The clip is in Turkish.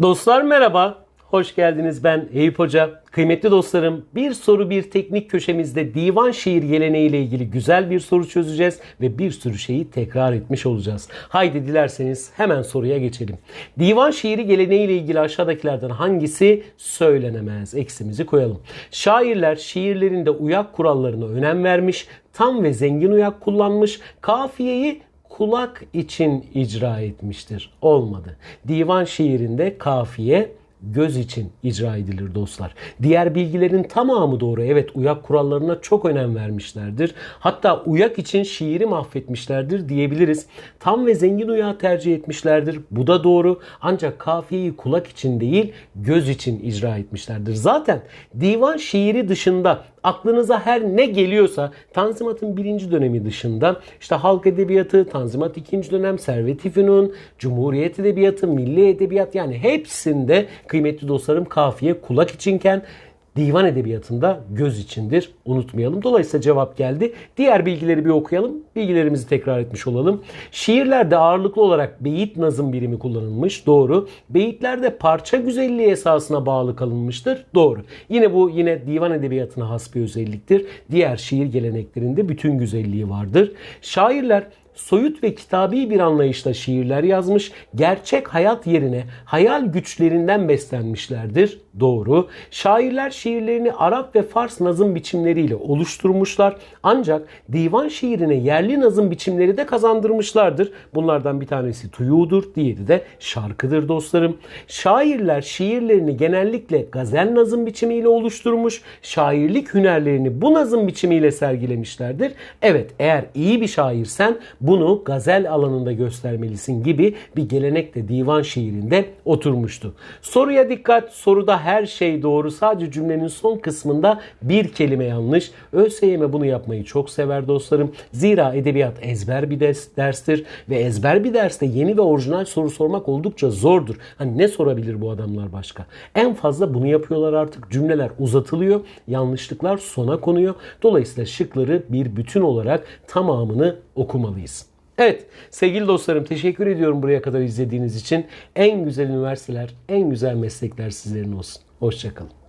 Dostlar merhaba. Hoş geldiniz. Ben Eyüp Hoca. Kıymetli dostlarım, bir soru bir teknik köşemizde divan şiir geleneğiyle ilgili güzel bir soru çözeceğiz ve bir sürü şeyi tekrar etmiş olacağız. Haydi dilerseniz hemen soruya geçelim. Divan şiiri geleneğiyle ilgili aşağıdakilerden hangisi söylenemez? Eksimizi koyalım. Şairler şiirlerinde uyak kurallarına önem vermiş, tam ve zengin uyak kullanmış, kafiyeyi kulak için icra etmiştir. Olmadı. Divan şiirinde kafiye göz için icra edilir dostlar. Diğer bilgilerin tamamı doğru. Evet uyak kurallarına çok önem vermişlerdir. Hatta uyak için şiiri mahvetmişlerdir diyebiliriz. Tam ve zengin uyağı tercih etmişlerdir. Bu da doğru. Ancak kafiyeyi kulak için değil göz için icra etmişlerdir. Zaten divan şiiri dışında aklınıza her ne geliyorsa Tanzimat'ın birinci dönemi dışında işte halk edebiyatı, Tanzimat ikinci dönem, Servet-i Fünun, Cumhuriyet edebiyatı, milli edebiyat yani hepsinde kıymetli dostlarım kafiye kulak içinken divan edebiyatında göz içindir. Unutmayalım. Dolayısıyla cevap geldi. Diğer bilgileri bir okuyalım. Bilgilerimizi tekrar etmiş olalım. Şiirlerde ağırlıklı olarak beyit nazım birimi kullanılmış. Doğru. Beyitlerde parça güzelliği esasına bağlı kalınmıştır. Doğru. Yine bu yine divan edebiyatına has bir özelliktir. Diğer şiir geleneklerinde bütün güzelliği vardır. Şairler soyut ve kitabi bir anlayışla şiirler yazmış, gerçek hayat yerine hayal güçlerinden beslenmişlerdir. Doğru. Şairler şiirlerini Arap ve Fars nazım biçimleriyle oluşturmuşlar. Ancak divan şiirine yerli nazım biçimleri de kazandırmışlardır. Bunlardan bir tanesi tuyudur, diğeri de şarkıdır dostlarım. Şairler şiirlerini genellikle gazel nazım biçimiyle oluşturmuş, şairlik hünerlerini bu nazım biçimiyle sergilemişlerdir. Evet, eğer iyi bir şairsen bunu gazel alanında göstermelisin gibi bir gelenek de divan şiirinde oturmuştu. Soruya dikkat. Soruda her şey doğru. Sadece cümlenin son kısmında bir kelime yanlış. ÖSYM bunu yapmayı çok sever dostlarım. Zira edebiyat ezber bir ders, derstir ve ezber bir derste yeni ve orijinal soru sormak oldukça zordur. Hani ne sorabilir bu adamlar başka? En fazla bunu yapıyorlar artık. Cümleler uzatılıyor. Yanlışlıklar sona konuyor. Dolayısıyla şıkları bir bütün olarak tamamını okumalıyız. Evet sevgili dostlarım teşekkür ediyorum buraya kadar izlediğiniz için. En güzel üniversiteler, en güzel meslekler sizlerin olsun. Hoşçakalın.